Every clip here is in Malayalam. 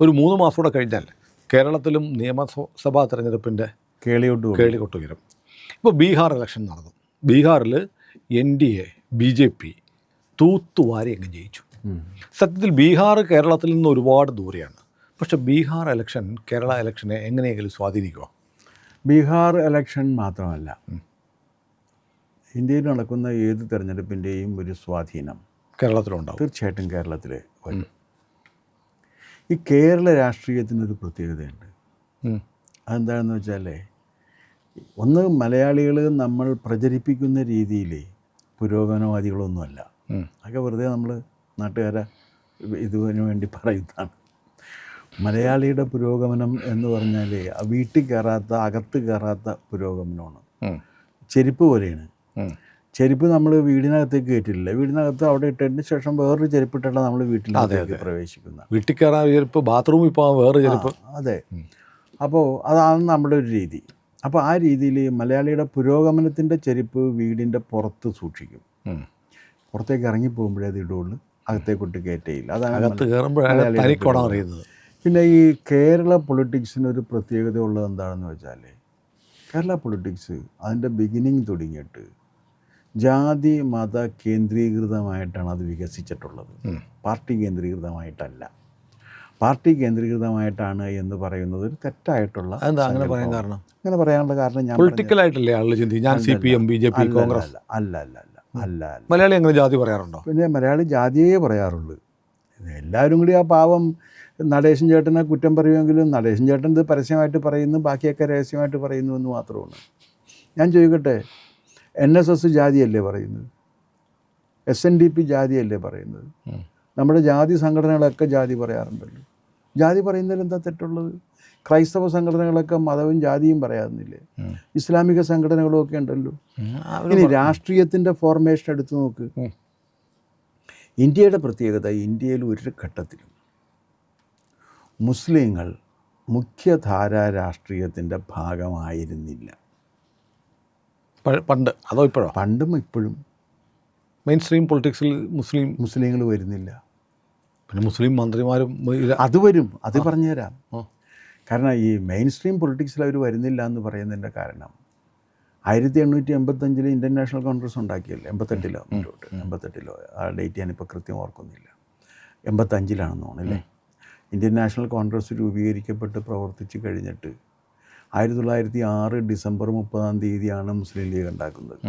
ഒരു മൂന്ന് മാസം കൂടെ കഴിഞ്ഞാൽ കേരളത്തിലും നിയമസഭാ തെരഞ്ഞെടുപ്പിന്റെ കേളിയോട്ട് പോകും. കേളികൊട്ട് ഉയരും. ഇപ്പോൾ ബീഹാർ ഇലക്ഷൻ നടന്നു. ബീഹാറിൽ N D A B J P തൂത്തുവാരി അങ്ങ് ജയിച്ചു. സത്യത്തിൽ ബീഹാർ കേരളത്തിൽ നിന്ന് ഒരുപാട് ദൂരെയാണ്. പക്ഷേ ബീഹാർ ഇലക്ഷൻ കേരള ഇലക്ഷനെ എങ്ങനെയെങ്കിലും സ്വാധീനിക്കുമോ ബീഹാർ ഇലക്ഷൻ മാത്രമല്ല ഇന്ത്യയിൽ നടക്കുന്ന ഏത് തെരഞ്ഞെടുപ്പിന്റെയും ഒരു സ്വാധീനം കേരളത്തിലുണ്ടാവും. തീർച്ചയായിട്ടും കേരളത്തിൽ വരും. ഈ കേരള രാഷ്ട്രീയത്തിനൊരു പ്രത്യേകതയുണ്ട്. അതെന്താണെന്ന് വെച്ചാൽ ഒന്ന് മലയാളികൾ നമ്മൾ പ്രചരിപ്പിക്കുന്ന രീതിയിൽ പുരോഗമനവാദികളൊന്നുമല്ല. അതൊക്കെ വെറുതെ നമ്മൾ നാട്ടുകാരെ ഇതിനു വേണ്ടി പറയുന്നതാണ് മലയാളിയുടെ പുരോഗമനം എന്ന് പറഞ്ഞാൽ ആ വീട്ടിൽ കയറാത്ത അകത്ത് കയറാത്ത പുരോഗമനമാണ്. ചെരുപ്പ് പോലെയാണ്. ചെരുപ്പ് നമ്മൾ വീടിനകത്തേക്ക് കയറ്റില്ല വീടിനകത്ത് അവിടെ ഇട്ടതിന് ശേഷം വേറൊരു ഇട്ടാണ് നമ്മൾ വീട്ടിലേക്ക് പ്രവേശിക്കുന്നത്. വീട്ടിൽ കയറാൻ ചെരുപ്പ് ബാത്റൂമിൽ പോകാൻ വേറെ ചെരുപ്പ്. അതെ. അപ്പോൾ അതാണ് നമ്മുടെ ഒരു രീതി. അപ്പോൾ ആ രീതിയിൽ മലയാളിയുടെ പുരോഗമനത്തിന്റെ ചെരുപ്പ് വീടിന്റെ പുറത്ത് സൂക്ഷിക്കും. പുറത്തേക്ക് ഇറങ്ങി പോകുമ്പോഴേ അത് ഇടുള്ളൂ. അകത്തേക്കൊട്ട് കയറ്റയില്ല. അതാണ് അകത്ത് കയറുമ്പോഴാണ് പിന്നെ ഈ കേരള പൊളിറ്റിക്സിന് ഒരു പ്രത്യേകത ഉള്ളത് എന്താണെന്ന് വെച്ചാൽ കേരള പൊളിറ്റിക്സ് അതിന്റെ ബിഗിനിങ് തുടങ്ങിയിട്ട് ജാതി മത കേന്ദ്രീകൃതമായിട്ടാണ് അത് വികസിച്ചിട്ടുള്ളത്. പാർട്ടി കേന്ദ്രീകൃതമായിട്ടല്ല. പാർട്ടി കേന്ദ്രീകൃതമായിട്ടാണ് എന്ന് പറയുന്നത് ഒരു തെറ്റായിട്ടുള്ള അങ്ങനെ പറയാൻ കാരണം? അങ്ങനെ പറയാനുള്ള കാരണം ഞാൻ പൊളിറ്റിക്കലായിട്ടല്ലേ ആളുകൾ ചിന്തിക്കും ഞാൻ C P M B J P Congress അല്ല അല്ല അല്ല അല്ല അല്ല അല്ല. മലയാളി അങ്ങനെ ജാതി പറയാറുണ്ടോ? പിന്നെ മലയാളി ജാതിയേ പറയാറുള്ളൂ. എല്ലാവരും കൂടി ആ പാവം നടേശൻ ചേട്ടനെ കുറ്റം പറയുമെങ്കിലും നടേശൻ ചേട്ടൻ ഇത് പരസ്യമായിട്ട് പറയുന്നു ബാക്കിയൊക്കെ രഹസ്യമായിട്ട് പറയുന്നു എന്ന് മാത്രമാണ്. ഞാൻ ചോദിക്കട്ടെ എൻ എസ് എസ് ജാതിയല്ലേ പറയുന്നത്? എസ് എൻ ഡി പി ജാതിയല്ലേ പറയുന്നത്? നമ്മുടെ ജാതി സംഘടനകളൊക്കെ ജാതി പറയാറുണ്ടല്ലോ. ജാതി പറയുന്നതിൽ എന്താ തെറ്റുള്ളത്? ക്രൈസ്തവ സംഘടനകളൊക്കെ മതവും ജാതിയും പറയാറുന്നില്ലേ? ഇസ്ലാമിക സംഘടനകളും ഒക്കെ ഉണ്ടല്ലോ. ഇനി രാഷ്ട്രീയത്തിന്റെ ഫോർമേഷൻ എടുത്തു നോക്ക്. ഇന്ത്യയുടെ പ്രത്യേകത ഇന്ത്യയിൽ ഒരു ഘട്ടത്തിലും മുസ്ലിങ്ങൾ മുഖ്യധാരാ രാഷ്ട്രീയത്തിന്റെ ഭാഗമായിരുന്നില്ല. പണ്ട്. അതോ ഇപ്പോഴോ? പണ്ടും ഇപ്പോഴും. മെയിൻ സ്ട്രീം പൊളിറ്റിക്സിൽ മുസ്ലിം മുസ്ലിങ്ങൾ വരുന്നില്ല. പിന്നെ മുസ്ലിം മന്ത്രിമാരും അത് വരും. അത് പറഞ്ഞുതരാം. കാരണം ഈ മെയിൻ സ്ട്രീം പൊളിറ്റിക്സിൽ അവർ വരുന്നില്ല എന്ന് പറയുന്നതിന്റെ കാരണം. ആയിരത്തി എണ്ണൂറ്റി എൺപത്തഞ്ചിൽ ഇന്ത്യൻ നാഷണൽ കോൺഗ്രസ് ഉണ്ടാക്കിയല്ലോ എൺപത്തെട്ടിലോ മുന്നോട്ട് എൺപത്തെട്ടിലോ? ആ ഡേറ്റ് ഞാനിപ്പോൾ കൃത്യം ഓർക്കുന്നില്ല. എൺപത്തഞ്ചിലാണെന്ന് തോന്നുന്നില്ലേ ഇന്ത്യൻ നാഷണൽ കോൺഗ്രസ് രൂപീകരിക്കപ്പെട്ട് പ്രവർത്തിച്ച് കഴിഞ്ഞിട്ട് ആയിരത്തി തൊള്ളായിരത്തി ആറ് ഡിസംബർ മുപ്പതാം തീയതിയാണ് മുസ്ലിം ലീഗ് ഉണ്ടാക്കുന്നത്.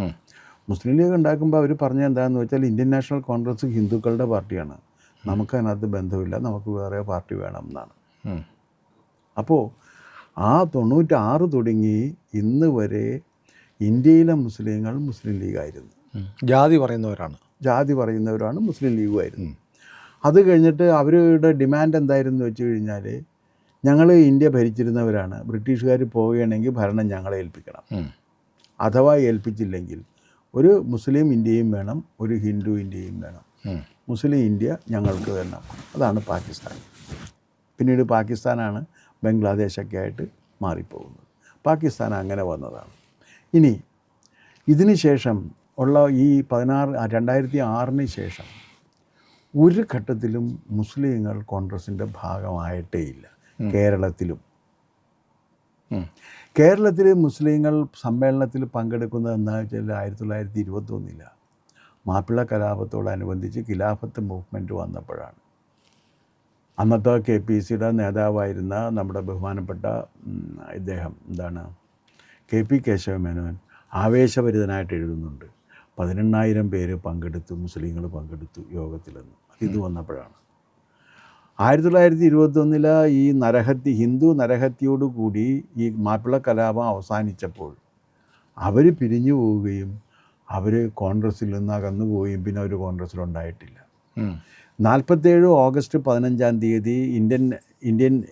മുസ്ലിം ലീഗ് ഉണ്ടാക്കുമ്പോൾ അവർ പറഞ്ഞ എന്താണെന്ന് വെച്ചാൽ ഇന്ത്യൻ നാഷണൽ കോൺഗ്രസ് ഹിന്ദുക്കളുടെ പാർട്ടിയാണ്. നമുക്ക് അതിനകത്ത് ബന്ധമില്ല നമുക്ക് വേറെ പാർട്ടി വേണം എന്നാണ്. അപ്പോൾ ആ തൊണ്ണൂറ്റാറ് തുടങ്ങി ഇന്ന് വരെ ഇന്ത്യയിലെ മുസ്ലിങ്ങൾ മുസ്ലിം ലീഗായിരുന്നു ആയിരുന്നു. ജാതി പറയുന്നവരാണ്. ജാതി പറയുന്നവരാണ് മുസ്ലിം ലീഗുമായിരുന്നു അത് കഴിഞ്ഞിട്ട് അവരുടെ ഡിമാൻഡ് എന്തായിരുന്നു വെച്ച് കഴിഞ്ഞാൽ ഞങ്ങൾ ഇന്ത്യ ഭരിച്ചിരുന്നവരാണ്. ബ്രിട്ടീഷുകാർ പോവുകയാണെങ്കിൽ ഭരണം ഞങ്ങളെ ഏൽപ്പിക്കണം. അഥവാ ഏൽപ്പിച്ചില്ലെങ്കിൽ ഒരു മുസ്ലിം ഇന്ത്യയും വേണം ഒരു ഹിന്ദു ഇന്ത്യയും വേണം. മുസ്ലിം ഇന്ത്യ ഞങ്ങൾക്ക് വേണം. അതാണ് പാകിസ്ഥാൻ. പിന്നീട് പാകിസ്ഥാനാണ് ബംഗ്ലാദേശൊക്കെ ആയിട്ട് മാറിപ്പോകുന്നത്. പാകിസ്ഥാൻ അങ്ങനെ വന്നതാണ്. ഇനി ഇതിന് ശേഷം ഉള്ള ഈ പതിനാറ് രണ്ടായിരത്തി ആറിന് ശേഷം ഒരു ഘട്ടത്തിലും മുസ്ലിങ്ങൾ കോൺഗ്രസിന്റെ ഭാഗമായിട്ടേ ഇല്ല. കേരളത്തിലും. കേരളത്തിൽ മുസ്ലിങ്ങൾ സമ്മേളനത്തിൽ പങ്കെടുക്കുന്നത് എന്താണെന്ന് വെച്ചാൽ ആയിരത്തി തൊള്ളായിരത്തി ഇരുപത്തൊന്നില്ല മാപ്പിള കലാപത്തോടനുബന്ധിച്ച് ഖിലാഫത്ത് മൂവ്മെന്റ് വന്നപ്പോഴാണ്. അന്നത്തെ കെ പി സിയുടെ നേതാവായിരുന്ന നമ്മുടെ ബഹുമാനപ്പെട്ട ഇദ്ദേഹം എന്താണ് കെ പി കേശവമേനോൻ ആവേശഭരിതനായിട്ട് എഴുതുന്നുണ്ട്. പതിനെണ്ണായിരം പേര് പങ്കെടുത്തു മുസ്ലിങ്ങൾ പങ്കെടുത്തു യോഗത്തിലെന്ന്. ഇത് വന്നപ്പോഴാണ്. ആയിരത്തി തൊള്ളായിരത്തി ഇരുപത്തൊന്നിലെ ഈ നരഹത്യ ഹിന്ദു നരഹത്യയോടുകൂടി ഈ മാപ്പിള കലാപം അവസാനിച്ചപ്പോൾ അവർ പിരിഞ്ഞു പോവുകയും അവർ കോൺഗ്രസ്സിൽ നിന്ന് അകന്നു പോവുകയും പിന്നെ അവർ കോൺഗ്രസ്സിലുണ്ടായിട്ടില്ല. നാൽപ്പത്തേഴ് ഓഗസ്റ്റ് പതിനഞ്ചാം തീയതി Indian Indian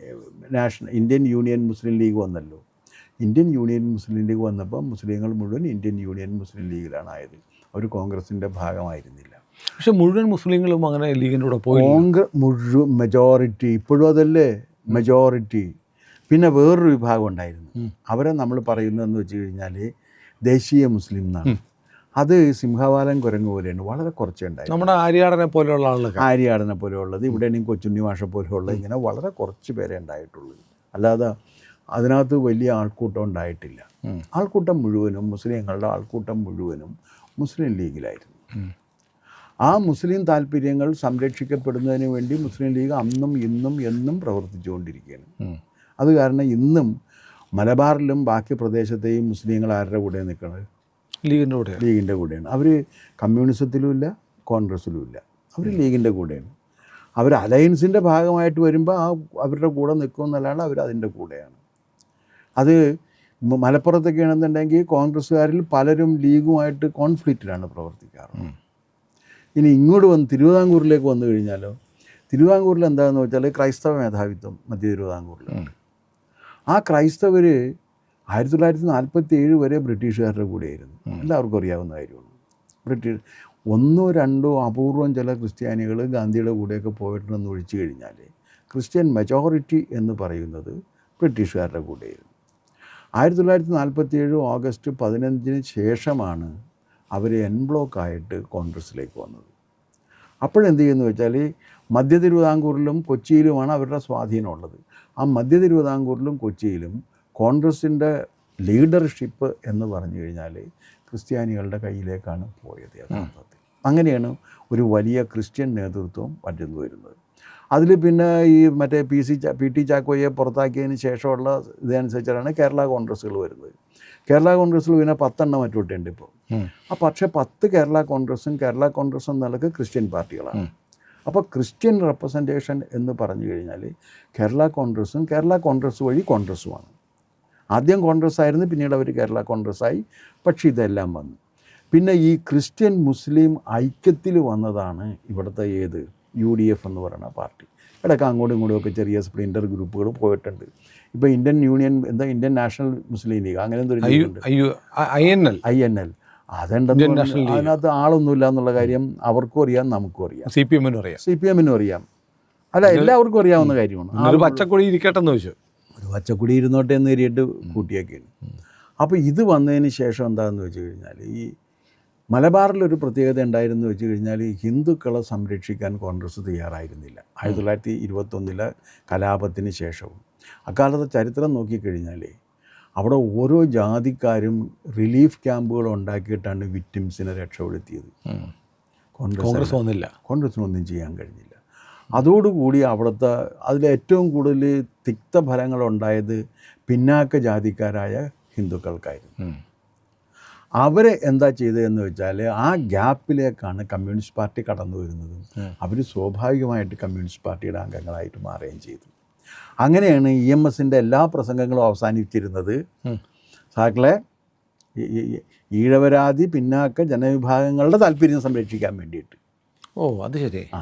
National Indian Union Muslim League വന്നല്ലോ. ഇന്ത്യൻ യൂണിയൻ മുസ്ലിം ലീഗ് വന്നപ്പോൾ മുസ്ലിങ്ങൾ മുഴുവൻ ഇന്ത്യൻ യൂണിയൻ മുസ്ലിം ലീഗിലാണ് ആയത്. അവർ കോൺഗ്രസിന്റെ ഭാഗമായിരുന്നില്ല. പക്ഷെ മുഴുവൻ മുസ്ലിങ്ങളും അങ്ങനെ ലീഗിന്റെ കൂടെ പോയി കോൺഗ്രസ് മുഴുവൻ മെജോറിറ്റി ഇപ്പോഴും അതല്ലേ? മെജോറിറ്റി പിന്നെ വേറൊരു വിഭാഗം ഉണ്ടായിരുന്നു. അവരെ നമ്മൾ പറയുന്നതെന്ന് വെച്ച് കഴിഞ്ഞാൽ ദേശീയ മുസ്ലിം എന്നാണ്. അത് സിംഹവാലം കുരങ്ങ് പോലെയാണ്. വളരെ കുറച്ചേ ഉണ്ടായി നമ്മുടെ ആര്യാടനെ പോലെയുള്ള ആളുകൾ ആര്യാടനെ പോലെയുള്ളത് ഇവിടെയാണെങ്കിൽ കൊച്ചുണ്ണി മാഷ പോലെയുള്ളത് ഇങ്ങനെ വളരെ കുറച്ച് പേരെ ഉണ്ടായിട്ടുള്ളൂ. അല്ലാതെ അതിനകത്ത് വലിയ ആൾക്കൂട്ടം ഉണ്ടായിട്ടില്ല. ആൾക്കൂട്ടം മുഴുവനും മുസ്ലിങ്ങളുടെ ആൾക്കൂട്ടം മുഴുവനും മുസ്ലിം ലീഗിലായിരുന്നു. ആ മുസ്ലിം താല്പര്യങ്ങൾ സംരക്ഷിക്കപ്പെടുന്നതിന് വേണ്ടി മുസ്ലിം ലീഗ് അന്നും ഇന്നും എന്നും പ്രവർത്തിച്ചുകൊണ്ടിരിക്കുകയാണ്. അത് കാരണം ഇന്നും മലബാറിലും ബാക്കി പ്രദേശത്തെയും മുസ്ലിങ്ങൾ ആരുടെ കൂടെ നിൽക്കുന്നത് ലീഗിന്റെ കൂടെ ലീഗിന്റെ കൂടെയാണ്. അവർ കമ്മ്യൂണിസത്തിലും ഇല്ല കോൺഗ്രസ്സിലും ഇല്ല. അവർ ലീഗിന്റെ കൂടെയാണ്. അവർ അലയൻസിന്റെ ഭാഗമായിട്ട് വരുമ്പോൾ ആ അവരുടെ കൂടെ നിൽക്കുമെന്നല്ലാണ്ട് അവർ അതിന്റെ കൂടെയാണ്. അത് മലപ്പുറത്തൊക്കെ ആണെന്നുണ്ടെങ്കിൽ കോൺഗ്രസ്സുകാരിൽ പലരും ലീഗുമായിട്ട് കോൺഫ്ലിക്റ്റിലാണ് പ്രവർത്തിക്കാറ്. ഇനി ഇങ്ങോട്ട് വന്ന് തിരുവിതാംകൂറിലേക്ക് വന്നു കഴിഞ്ഞാലോ? തിരുവിതാംകൂറിൽ എന്താണെന്ന് വെച്ചാൽ ക്രൈസ്തവ മേധാവിത്വം മധ്യ തിരുവിതാംകൂറിലുണ്ട് ആ ക്രൈസ്തവർ ആയിരത്തി തൊള്ളായിരത്തി നാൽപ്പത്തി ഏഴ് വരെ ബ്രിട്ടീഷുകാരുടെ കൂടെയായിരുന്നു. എല്ലാവർക്കും അറിയാവുന്ന കാര്യമാണ്. ബ്രിട്ടീഷ് ഒന്നോ രണ്ടോ അപൂർവം ചില ക്രിസ്ത്യാനികൾ ഗാന്ധിയുടെ കൂടെയൊക്കെ പോയിട്ടുണ്ടെന്ന് ഒഴിച്ചു കഴിഞ്ഞാൽ ക്രിസ്ത്യൻ മെജോറിറ്റി എന്ന് പറയുന്നത് ബ്രിട്ടീഷുകാരുടെ കൂടെയായിരുന്നു. ആയിരത്തി തൊള്ളായിരത്തി നാൽപ്പത്തി ഏഴ് ഓഗസ്റ്റ് പതിനഞ്ചിന് ശേഷമാണ് അവർ എൻബ്ലോക്കായിട്ട് കോൺഗ്രസ്സിലേക്ക് വന്നത്. അപ്പോഴെന്ത് ചെയ്യുന്നു വെച്ചാൽ മധ്യ തിരുവിതാംകൂറിലും കൊച്ചിയിലുമാണ് അവരുടെ സ്വാധീനമുള്ളത്. ആ മധ്യ തിരുവിതാംകൂറിലും കൊച്ചിയിലും കോൺഗ്രസിന്റെ ലീഡർഷിപ്പ് എന്ന് പറഞ്ഞു കഴിഞ്ഞാൽ ക്രിസ്ത്യാനികളുടെ കയ്യിലേക്കാണ് പോയത് യഥാർത്ഥത്തിൽ. അങ്ങനെയാണ് ഒരു വലിയ ക്രിസ്ത്യൻ നേതൃത്വം വന്നു വരുന്നത്? അതിൽ പിന്നെ ഈ മറ്റേ പി സി പി ടി ചാക്കോയെ പുറത്താക്കിയതിന് ശേഷമുള്ള ഇതനുസരിച്ചാണ് കേരള കോൺഗ്രസ്സുകൾ വരുന്നത്. കേരള കോൺഗ്രസ്സിൽ പിന്നെ പത്തെണ്ണം മറ്റുകൂട്ടിയുണ്ട് ഇപ്പോൾ. ആ പക്ഷേ പത്ത് കേരള കോൺഗ്രസ്സും കേരള കോൺഗ്രസ്സും നിലയ്ക്ക് ക്രിസ്ത്യൻ പാർട്ടികളാണ്. അപ്പോൾ ക്രിസ്ത്യൻ റെപ്രസെന്റേഷൻ എന്ന് പറഞ്ഞു കഴിഞ്ഞാൽ കേരള കോൺഗ്രസ്സും കേരള കോൺഗ്രസ് വഴി കോൺഗ്രസ്സുമാണ്. ആദ്യം കോൺഗ്രസ് ആയിരുന്നു പിന്നീട് അവർ കേരള കോൺഗ്രസ് ആയി പക്ഷേ ഇതെല്ലാം വന്നു. പിന്നെ ഈ ക്രിസ്ത്യൻ മുസ്ലിം ഐക്യത്തിൽ വന്നതാണ് ഇവിടുത്തെ ഏത്? യു ഡി എഫ് എന്ന് പറയുന്ന പാർട്ടി. ഇടയ്ക്ക് അങ്ങോട്ടും ഇങ്ങോട്ടും ഒക്കെ ചെറിയ സ്പ്ലിൻഡർ ഗ്രൂപ്പുകൾ പോയിട്ടുണ്ട്. ഇപ്പോൾ ഇന്ത്യൻ യൂണിയൻ എന്താ ഇന്ത്യൻ നാഷണൽ മുസ്ലിം ലീഗ് അങ്ങനെ എന്തൊരു I N L. I N L. അതിനകത്ത് ആളൊന്നുമില്ല എന്നുള്ള കാര്യം അവർക്കും അറിയാം നമുക്കും അറിയാം. സി പി എമ്മിനും അറിയാം. സി പി എമ്മിനും അറിയാം. അല്ല എല്ലാവർക്കും അറിയാവുന്ന കാര്യമാണ്. ഒരു പച്ചക്കുടി ഇരിക്കട്ടെ എന്ന് ചോദിച്ചു. ഒരു പച്ചക്കുടി ഇരുന്നോട്ടെ എന്ന് കയറിയിട്ട് കൂട്ടിയൊക്കെയാണ് അപ്പോൾ ഇത് വന്നതിന് ശേഷം എന്താണെന്ന് വെച്ച് കഴിഞ്ഞാൽ ഈ മലബാറിലൊരു പ്രത്യേകത ഉണ്ടായിരുന്നു വെച്ച് കഴിഞ്ഞാൽ ഹിന്ദുക്കളെ സംരക്ഷിക്കാൻ കോൺഗ്രസ് തയ്യാറായിരുന്നില്ല. ആയിരത്തി തൊള്ളായിരത്തി ഇരുപത്തൊന്നിലെ കലാപത്തിന് ശേഷവും. അക്കാലത്തെ ചരിത്രം നോക്കിക്കഴിഞ്ഞാൽ അവിടെ ഓരോ ജാതിക്കാരും റിലീഫ് ക്യാമ്പുകൾ ഉണ്ടാക്കിയിട്ടാണ് വിക്ടിംസിനെ രക്ഷപ്പെടുത്തിയത്. കോൺഗ്രസ് ഒന്നില്ല കോൺഗ്രസിനൊന്നും ചെയ്യാൻ കഴിഞ്ഞില്ല. അതോടുകൂടി അവിടുത്തെ അതിലേറ്റവും കൂടുതൽ തിക്തഫലങ്ങളുണ്ടായത് പിന്നാക്ക ജാതിക്കാരായ ഹിന്ദുക്കൾക്കായിരുന്നു. ഉം. അവരെ എന്താ ചെയ്തതെന്ന് വെച്ചാൽ ആ ഗ്യാപ്പിലേക്കാണ് കമ്മ്യൂണിസ്റ്റ് പാർട്ടി കടന്നു വരുന്നത് അവർ സ്വാഭാവികമായിട്ട് കമ്മ്യൂണിസ്റ്റ് പാർട്ടിയുടെ അംഗങ്ങളായിട്ട് മാറുകയും ചെയ്തു. അങ്ങനെയാണ് ഇ എം എസിന്റെ എല്ലാ പ്രസംഗങ്ങളും അവസാനിച്ചിരുന്നത്. സാക്കളെ ഈഴവരാതി പിന്നാക്ക ജനവിഭാഗങ്ങളുടെ താല്പര്യം സംരക്ഷിക്കാൻ വേണ്ടിയിട്ട്. ഓ അത് ശരി. ആ.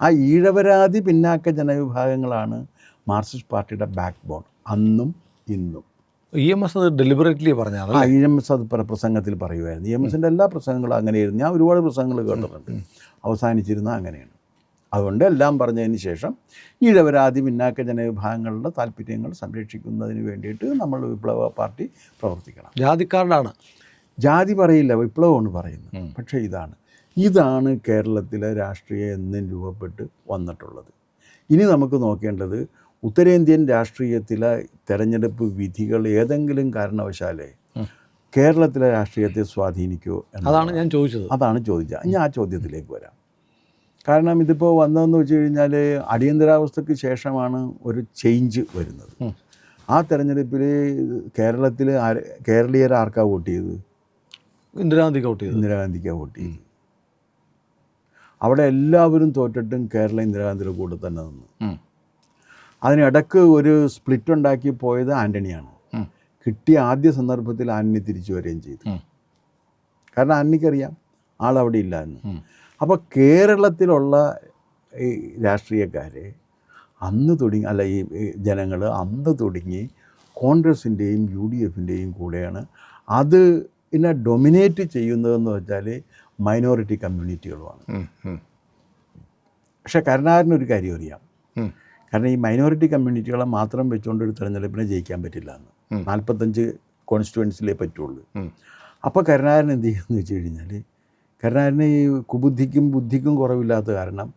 ആ ഈഴവരാതി പിന്നാക്ക ജനവിഭാഗങ്ങളാണ് മാർക്സിസ്റ്റ് പാർട്ടിയുടെ ബാക്ക് ബോൺ അന്നും ഇന്നും. ഇ എം എസ് അത് ഡെലിബറേറ്റ്ലി പറഞ്ഞാൽ ആ ഇ എം എസ് അത് പല പ്രസംഗത്തിൽ പറയുമായിരുന്നു ഇ എം എസിന്റെ എല്ലാ പ്രസംഗങ്ങളും അങ്ങനെയായിരുന്നു. ഞാൻ ഒരുപാട് പ്രസംഗങ്ങൾ കേട്ടിട്ടുണ്ട്. അവസാനിച്ചിരുന്ന അങ്ങനെയാണ്. അതുകൊണ്ട് എല്ലാം പറഞ്ഞതിന് ശേഷം ഈഴവരാതി പിന്നാക്ക ജനവിഭാഗങ്ങളുടെ താല്പര്യങ്ങൾ സംരക്ഷിക്കുന്നതിന് വേണ്ടിയിട്ട് നമ്മൾ വിപ്ലവ പാർട്ടി പ്രവർത്തിക്കണം. ജാതിക്കാരനാണ്. ജാതി പറയില്ല വിപ്ലവമാണ് പറയുന്നത്. പക്ഷേ ഇതാണ്. ഇതാണ് കേരളത്തിലെ രാഷ്ട്രീയം എന്നും രൂപപ്പെട്ട് വന്നിട്ടുള്ളത്. ഇനി നമുക്ക് നോക്കേണ്ടത് ഉത്തരേന്ത്യൻ രാഷ്ട്രീയത്തിലെ തെരഞ്ഞെടുപ്പ് വിധികൾ ഏതെങ്കിലും കാരണവശാലേ കേരളത്തിലെ രാഷ്ട്രീയത്തെ സ്വാധീനിക്കുമോ അതാണ് ഞാൻ ചോദിച്ചത്. അതാണ് ചോദിച്ചത്. ഞാൻ ആ ചോദ്യത്തിലേക്ക് വരാം. കാരണം ഇതിപ്പോൾ വന്നതെന്ന് വെച്ച് കഴിഞ്ഞാൽ അടിയന്തരാവസ്ഥയ്ക്ക് ശേഷമാണ് ഒരു ചേഞ്ച് വരുന്നത്. ആ തെരഞ്ഞെടുപ്പിൽ കേരളത്തിൽ ആര് കേരളീയർ ആർക്കാ വോട്ട് ചെയ്തത്? ഇന്ദിരാഗാന്ധിക്ക് വോട്ട് ചെയ്തത്. ഇന്ദിരാഗാന്ധിക്കാണ് വോട്ട് ചെയ്തത്. അവിടെ എല്ലാവരും തോറ്റിട്ടും കേരള ഇന്ദിരാഗാന്ധിയുടെ കൂടെ തന്നെ നിന്നു. അതിനിടക്ക് ഒരു സ്പ്ലിറ്റ് ഉണ്ടാക്കി പോയത് ആന്റണിയാണ് കിട്ടിയ ആദ്യ സന്ദർഭത്തിൽ ആന്റണി തിരിച്ചു വരികയും ചെയ്തു. കാരണം ആന്റണിക്കറിയാം ആളവിടെ ഇല്ല എന്ന്. അപ്പോൾ കേരളത്തിലുള്ള ഈ രാഷ്ട്രീയക്കാരെ അന്ന് തുടങ്ങി അല്ല ഈ ജനങ്ങൾ അന്ന് തുടങ്ങി കോൺഗ്രസിന്റെയും യു ഡി എഫിന്റെയും കൂടെയാണ് അത് ഇതിനെ ഡൊമിനേറ്റ് ചെയ്യുന്നതെന്ന് വെച്ചാൽ മൈനോറിറ്റി കമ്മ്യൂണിറ്റികളുമാണ് പക്ഷെ കരുണാകരനൊരു കാര്യം അറിയാം. കാരണം ഈ മൈനോറിറ്റി കമ്മ്യൂണിറ്റികളെ മാത്രം വെച്ചുകൊണ്ട് ഒരു തെരഞ്ഞെടുപ്പിനെ ജയിക്കാൻ പറ്റില്ല എന്ന്. നാൽപ്പത്തഞ്ച് കോൺസ്റ്റിറ്റുവൻസിലേ പറ്റുള്ളൂ. അപ്പോൾ കരുണാകരൻ എന്ത് ചെയ്യുമെന്ന് വെച്ച് കഴിഞ്ഞാൽ കരുണാകരന് ഈ കുബുദ്ധിക്കും ബുദ്ധിക്കും കുറവില്ലാത്ത കാരണം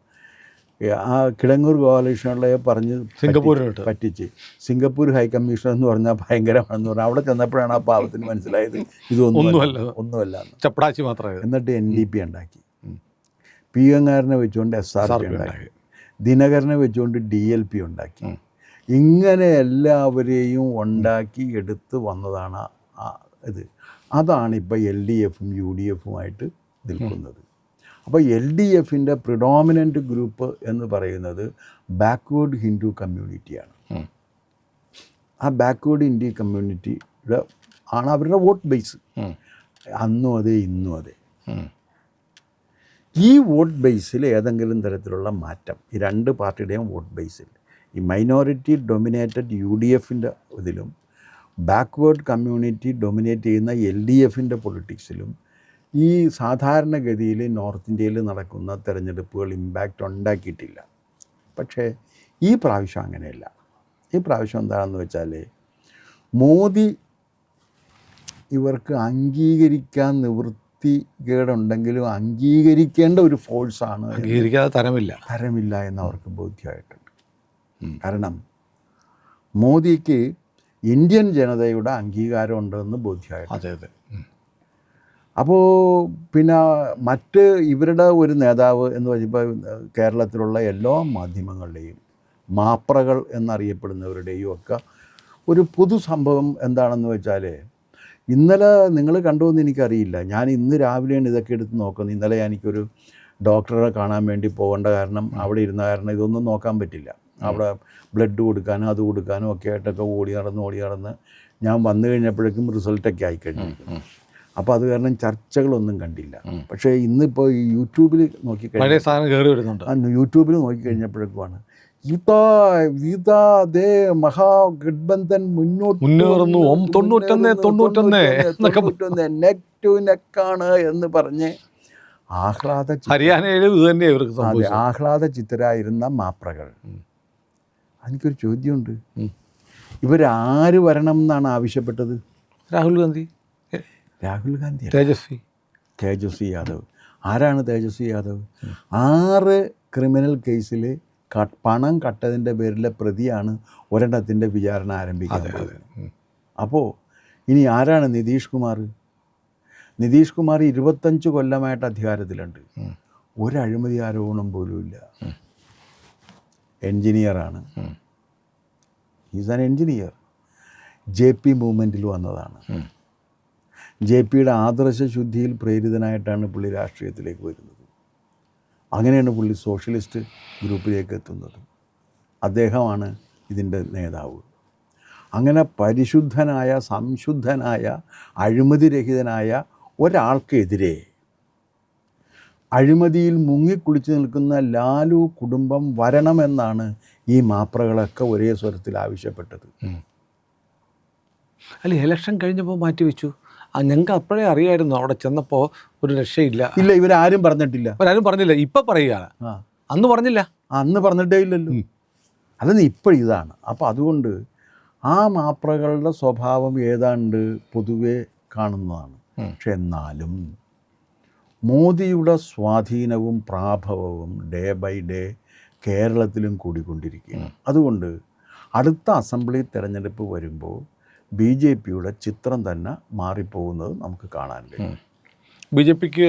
ആ കിടങ്ങൂർ ഗോപാലകൃഷ്ണപിള്ളയെ പറഞ്ഞ് സിംഗപ്പൂരിലോട്ട്. പറ്റിച്ച്. സിംഗപ്പൂർ ഹൈ കമ്മീഷണർ എന്ന് പറഞ്ഞാൽ ഭയങ്കരമാണെന്ന് പറഞ്ഞാൽ അവിടെ ചെന്നപ്പോഴാണ് ആ പാവത്തിന് മനസ്സിലായത് ഇതൊന്നും ഒന്നുമല്ല. ചപ്പടാച്ചി മാത്രമേ. എന്നിട്ട് എൻ ഡി പി ഉണ്ടാക്കി. പി എങ്ങാരനെ വെച്ചുകൊണ്ട് എസ് ആർ പി ഉണ്ടാക്കി. ദിനകരനെ വെച്ചുകൊണ്ട് ഡി എൽ പി ഉണ്ടാക്കി. ഇങ്ങനെ എല്ലാവരെയും ഉണ്ടാക്കി എടുത്ത് വന്നതാണ് ആ ഇത്. അതാണ് ഇപ്പോൾ എൽ ഡി എഫും യു ഡി എഫുമായിട്ട് നിൽക്കുന്നത്. അപ്പോൾ എൽ ഡി എഫിന്റെ പ്രിഡോമിനന്റ് ഗ്രൂപ്പ് എന്ന് പറയുന്നത് ബാക്ക്വേഡ് ഹിന്ദു കമ്മ്യൂണിറ്റിയാണ് ആ ബാക്ക്വേഡ് ഇന്ത്യ കമ്മ്യൂണിറ്റിയുടെ ആണ് അവരുടെ വോട്ട് ബേസ്. അന്നും അതെ ഇന്നും അതെ. ഈ വോട്ട് ബേസിൽ ഏതെങ്കിലും തരത്തിലുള്ള മാറ്റം ഈ രണ്ട് പാർട്ടിയുടെയും വോട്ട് ബേസിൽ ഈ മൈനോറിറ്റി ഡൊമിനേറ്റഡ് യു ഡി എഫിന്റെ ഇതിലും ബാക്ക്വേർഡ് കമ്മ്യൂണിറ്റി ഡൊമിനേറ്റ് ചെയ്യുന്ന എൽ ഡി എഫിന്റെ പൊളിറ്റിക്സിലും ഈ സാധാരണഗതിയിൽ നോർത്ത് ഇന്ത്യയിൽ നടക്കുന്ന തിരഞ്ഞെടുപ്പുകൾ ഇമ്പാക്റ്റ് ഉണ്ടാക്കിയിട്ടില്ല. പക്ഷേ ഈ പ്രാവശ്യം അങ്ങനെയല്ല. ഈ പ്രാവശ്യം എന്താണെന്ന് വെച്ചാൽ മോദി ഇവർക്ക് അംഗീകരിക്കാൻ നിവൃത്തികേടുണ്ടെങ്കിലും അംഗീകരിക്കേണ്ട ഒരു ഫോഴ്സാണ് അംഗീകരിക്കാതെ തരമില്ല. തരമില്ല എന്ന് അവർക്ക് ബോധ്യമായിട്ടുണ്ട്. കാരണം മോദിക്ക് ഇന്ത്യൻ ജനതയുടെ അംഗീകാരം ഉണ്ടെന്ന് ബോധ്യമായിട്ടുണ്ട്. അതെ അതെ. അപ്പോൾ പിന്നെ മറ്റ് ഇവരുടെ ഒരു നേതാവ് എന്ന് പറയുമ്പോൾ കേരളത്തിലുള്ള എല്ലാ മാധ്യമങ്ങളുടെയും മാപ്രകൾ എന്നറിയപ്പെടുന്നവരുടെയും ഒക്കെ ഒരു പൊതു സംഭവം എന്താണെന്ന് വെച്ചാൽ ഇന്നലെ നിങ്ങൾ കണ്ടുവെന്ന് എനിക്കറിയില്ല. ഞാൻ ഇന്ന് രാവിലെയാണ് ഇതൊക്കെ എടുത്ത് നോക്കുന്നത്. ഇന്നലെ എനിക്കൊരു ഡോക്ടറെ കാണാൻ വേണ്ടി പോകേണ്ട കാരണം അവിടെ ഇരുന്ന കാരണം ഇതൊന്നും നോക്കാൻ പറ്റില്ല. അവിടെ ബ്ലഡ് കൊടുക്കാനും അത് കൊടുക്കാനും ഒക്കെ ആയിട്ടൊക്കെ ഓടി നടന്ന് ഓടി നടന്ന് ഞാൻ വന്നു കഴിഞ്ഞപ്പോഴേക്കും റിസൾട്ടൊക്കെ ആയിക്കഴിഞ്ഞു അപ്പം അപ്പോൾ അത് കാരണം ചർച്ചകളൊന്നും കണ്ടില്ല. പക്ഷേ ഇന്നിപ്പോൾ ഈ യൂട്യൂബിൽ നോക്കിക്കഴിഞ്ഞാൽ കഴിഞ്ഞാൽ സാധനം നോക്കി യൂട്യൂബിൽ നോക്കിക്കഴിഞ്ഞപ്പോഴേക്കുമാണ് ഇതാ ഇതാ ദേ മഹാഗഡ്ബന്ധൻ മുന്നോട്ട് മുന്നേറുന്നു. ഓം തൊണ്ണൂറ്റൊന്ന്, തൊണ്ണൂറ്റൊന്ന് എന്നൊക്കെ നെക്ക് ടു നെക്കാണ് എന്ന് പറഞ്ഞ് ആഹ്ലാദ ചി- ഹരിയാനയിലും ഇത് തന്നെ ഇവർക്ക് അതെ ആഹ്ലാദ ചിത്തരായിരുന്ന മാപ്രകൾ. എനിക്കൊരു ചോദ്യമുണ്ട്. ഇവരാര് വരണം എന്നാണ് ആവശ്യപ്പെട്ടത്? രാഹുൽ ഗാന്ധി. രാഹുൽ ഗാന്ധി തേജസ്വി. തേജസ്വി യാദവ്. ആരാണ് തേജസ്വി യാദവ്? ആറ് ക്രിമിനൽ കേസിൽ പണം കട്ടതിന്റെ പേരിലെ പ്രതിയാണ് ഒരെണ്ണത്തിന്റെ വിചാരണ ഉം. അപ്പോൾ ഇനി ആരാണ് നിതീഷ് കുമാർ? നിതീഷ് കുമാർ ഇരുപത്തഞ്ച് കൊല്ലമായിട്ട് അധികാരത്തിലുണ്ട്. ഒരഴിമതി ഒരു അഴിമതി ആരോപണം പോലും ഇല്ല എൻജിനീയറാണ് is an engineer J P മൂവ്മെന്റിൽ വന്നതാണ്. ജെ പിയുടെ ആദർശ ശുദ്ധിയിൽ പ്രേരിതനായിട്ടാണ് പുള്ളി രാഷ്ട്രീയത്തിലേക്ക് വരുന്നത്. അങ്ങനെയാണ് പുള്ളി സോഷ്യലിസ്റ്റ് ഗ്രൂപ്പിലേക്ക് എത്തുന്നത്. അദ്ദേഹമാണ് ഇതിന്റെ നേതാവ്. അങ്ങനെ പരിശുദ്ധനായ സംശുദ്ധനായ അഴിമതിരഹിതനായ ഒരാൾക്കെതിരെ അഴിമതിയിൽ മുങ്ങിക്കുളിച്ച് നിൽക്കുന്ന ലാലു കുടുംബം വരണമെന്നാണ് ഈ മാപ്രകളൊക്കെ ഒരേ സ്വരത്തിൽ ആവശ്യപ്പെട്ടത്. അല്ല ഇലക്ഷൻ കഴിഞ്ഞപ്പോൾ മാറ്റിവെച്ചു? ഞങ്ങൾക്ക് അപ്പോഴേ അറിയായിരുന്നു അവിടെ ചെന്നപ്പോൾ ഒരു രക്ഷയില്ല. ഇല്ല ഇവരാരും പറഞ്ഞിട്ടില്ല. ഇവരാരും പറഞ്ഞില്ല. ഇപ്പം പറയുകയാണ്. അന്ന് പറഞ്ഞില്ല. അന്ന് പറഞ്ഞിട്ടേ ഇല്ലല്ലോ. അതെന്ന് അല്ലെന്ന് ഇപ്പോൾ ഇതാണ്. അപ്പോൾ അതുകൊണ്ട് ആ മാപ്രകളുടെ സ്വഭാവം ഏതാണ്ട് പൊതുവെ കാണുന്നതാണ്. പക്ഷെ എന്നാലും മോദിയുടെ സ്വാധീനവും പ്രാഭവവും ഡേ ബൈ ഡേ കേരളത്തിലും കൂടിക്കൊണ്ടിരിക്കുകയാണ്. അതുകൊണ്ട് അടുത്ത അസംബ്ലി തിരഞ്ഞെടുപ്പ് വരുമ്പോൾ ബി ജെ പിയുടെ ചിത്രം തന്നെ മാറിപ്പോകുന്നത് നമുക്ക് കാണാൻ കഴിയും. ബി ജെ പിക്ക്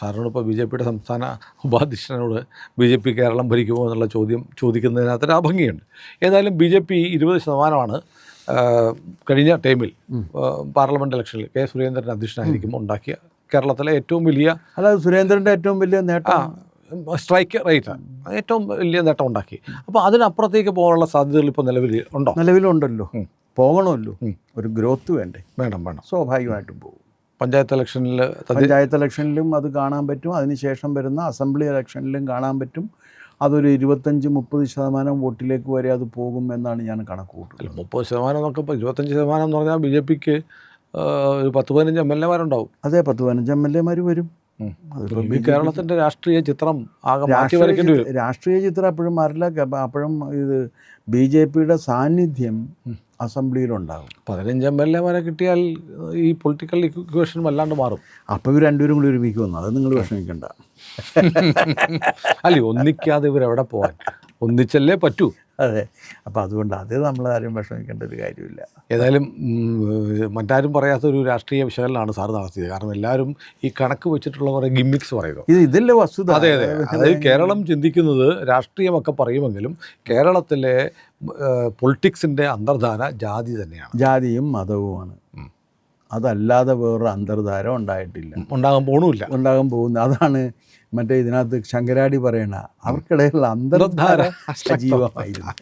സാറിനോട് ഇപ്പോൾ ബി ജെ പിയുടെ സംസ്ഥാന ഉപാധ്യക്ഷനോട് ബി ജെ പി കേരളം ഭരിക്കുമോ എന്നുള്ള ചോദ്യം ചോദിക്കുന്നതിനകത്തൊരു അഭംഗിയുണ്ട്. ഏതായാലും ബി ജെ പി ഇരുപത് ശതമാനമാണ് കഴിഞ്ഞ ടൈമിൽ പാർലമെന്റ് പാർലമെന്റ് ഇലക്ഷനിൽ കെ സുരേന്ദ്രൻ അധ്യക്ഷനായിരിക്കും ഉണ്ടാക്കിയ കേരളത്തിലെ ഏറ്റവും വലിയ അല്ല സുരേന്ദ്രന്റെ ഏറ്റവും വലിയ നേട്ടം. സ്ട്രൈക്ക് റേറ്റ് ഏറ്റവും വലിയ നേട്ടം ഉണ്ടാക്കി അപ്പോൾ അതിനപ്പുറത്തേക്ക് പോകാനുള്ള സാധ്യതകൾ ഇപ്പോൾ നിലവിൽ ഉണ്ടോ? നിലവിലുണ്ടല്ലോ. പോകണമല്ലോ. ഒരു ഗ്രോത്ത് വേണ്ടേ? വേണം വേണം. സ്വാഭാവികമായിട്ടും പോകും. പഞ്ചായത്ത് ഇലക്ഷനിൽ പഞ്ചായത്ത് ഇലക്ഷനിലും അത് കാണാൻ പറ്റും. അതിനുശേഷം വരുന്ന അസംബ്ലി ഇലക്ഷനിലും കാണാൻ പറ്റും. അതൊരു ഇരുപത്തഞ്ച് മുപ്പത് ശതമാനം വോട്ടിലേക്ക് വരെ അത് പോകും എന്നാണ് ഞാൻ കണക്ക് കൂട്ടുന്നത് മുപ്പത് ശതമാനം എന്നൊക്കെ ഇപ്പോൾ ഇരുപത്തഞ്ച് ശതമാനം എന്ന് പറഞ്ഞാൽ ബി ജെ പിക്ക് ഒരു പത്ത് പതിനഞ്ച് എം എൽ എമാരുണ്ടാവും. അതെ പത്ത് പതിനഞ്ച് എം എൽ എമാർ വരും. കേരളത്തിന്റെ രാഷ്ട്രീയ ചിത്രം ആകെ രാഷ്ട്രീയ ചിത്രം അപ്പോഴും മാറില്ല. അപ്പോഴും ഇത് ബി ജെ പിയുടെ സാന്നിധ്യം അസംബ്ലിയിലുണ്ടാകും. പതിനഞ്ച് എം എൽ എമാരെ കിട്ടിയാൽ ഈ പൊളിറ്റിക്കൽ ഇക്വേഷൻ വല്ലാണ്ട് മാറും. അപ്പോൾ ഇവർ രണ്ടുപേരും കൂടി ഒരുമിക്ക് വന്നു. അത് നിങ്ങൾ വിഷമിക്കണ്ട. അല്ലേ ഒന്നിക്കാതെ ഇവരെവിടെ പോകാൻ ഒന്നിച്ചല്ലേ പറ്റൂ? അതെ. അപ്പോൾ അതുകൊണ്ട് അത് നമ്മളാരും വിഷമിക്കേണ്ട ഒരു കാര്യമില്ല. ഏതായാലും മറ്റാരും പറയാത്ത ഒരു രാഷ്ട്രീയ വിശകലനമാണ് സാർ നടത്തിയത്. കാരണം എല്ലാവരും ഈ കണക്ക് വെച്ചിട്ടുള്ള കുറേ ഗിമ്മിക്സ് പറയുന്നു. ഇത് ഇതിന്റെ വസ്തുത? അതെ അതെ. അതായത് കേരളം ചിന്തിക്കുന്നത് രാഷ്ട്രീയമൊക്കെ പറയുമെങ്കിലും കേരളത്തിലെ പൊളിറ്റിക്സിന്റെ അന്തർധാര ജാതി തന്നെയാണ്. ജാതിയും മതവുമാണ് അതല്ലാതെ വേറൊരു അന്തർധാരം ഉണ്ടായിട്ടില്ല. ഉണ്ടാകാൻ പോകണമില്ല ഉണ്ടാകാൻ പോകുന്നത് അതാണ് മറ്റേ ഇതിനകത്ത് ശങ്കരാടി പറയണ അവർക്കിടയിലുള്ള അന്തർധാര ജീവമായിരുന്നു സജീവമായിരുന്നു.